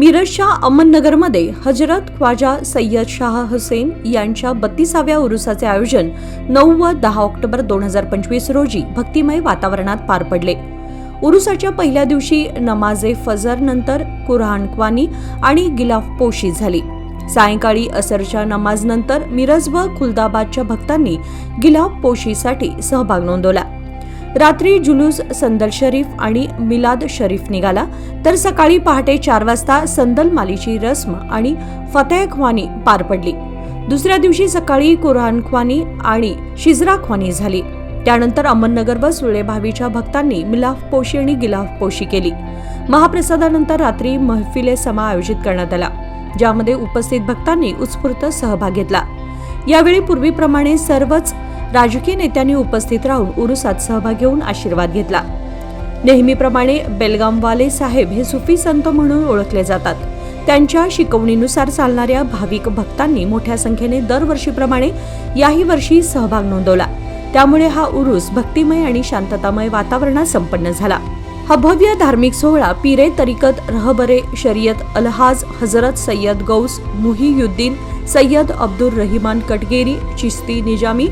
मिरजच्या अहमदनगरमध्ये हजरत ख्वाजा सय्यद शाह हुसेन यांच्या बत्तीसाव्या उरुसाचे आयोजन नऊ व दहा ऑक्टोबर दोन हजार पंचवीस रोजी भक्तिमय वातावरणात पार पडले. उरुसाच्या पहिल्या दिवशी नमाजे फजर नंतर कुराणख्वानी आणि गिलाफ पोशी झाली. सायंकाळी असरच्या नमाजनंतर मिरज व खुलदाबादच्या भक्तांनी गिलाफ पोशीसाठी सहभाग नोंदवला. रात्री जुलूस संदल शरीफ आणि मिलाद शरीफ निघाला. तर सकाळी पहाटे चार वाजता संदल मालीची रस्म आणि फतेह ख्वानी पार पडली. दुसऱ्या दिवशी सकाळी कुरान ख्वानी आणि शिजरा ख्वानी झाली. त्यानंतर अहमदनगर व सुळेभावीच्या भक्तांनी मिलाफ पोशी आणि गिलाफ पोशी केली. महाप्रसादानंतर रात्री महफिले समा आयोजित करण्यात आला ज्यामध्ये उपस्थित भक्तांनी उत्स्फूर्त सहभाग घेतला. यावेळी पूर्वीप्रमाणे सर्वच राजकीय नेत्यांनी उपस्थित राहून उरुसात सहभाग घेऊन आशीर्वाद घेतला. नेहमीप्रमाणे बेलगामवाले साहेब हे सुफी संत म्हणून ओळखले जातात. त्यांच्या शिकवणीनुसार चालणाऱ्या भाविक भक्तांनी मोठ्या संख्येने दरवर्षीप्रमाणे याही वर्षी सहभाग नोंदवला. त्यामुळे हा उरुस भक्तिमय आणि शांततामय वातावरणात संपन्न झाला. हा भव्य धार्मिक सोहळा पिरे तरिकत रहबरे शरीयत अलहाज हजरत सय्यद गौस मुहियुद्दीन सय्यद अब्दुल रहिमान कटगेरी चिस्ती निजामी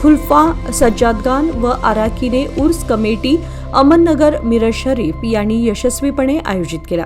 खुल्फा सज्जादगान व आराकिने उर्स कमेटी अहमदनगर मिरज शरीफ यांनी यशस्वीपणे आयोजित केला.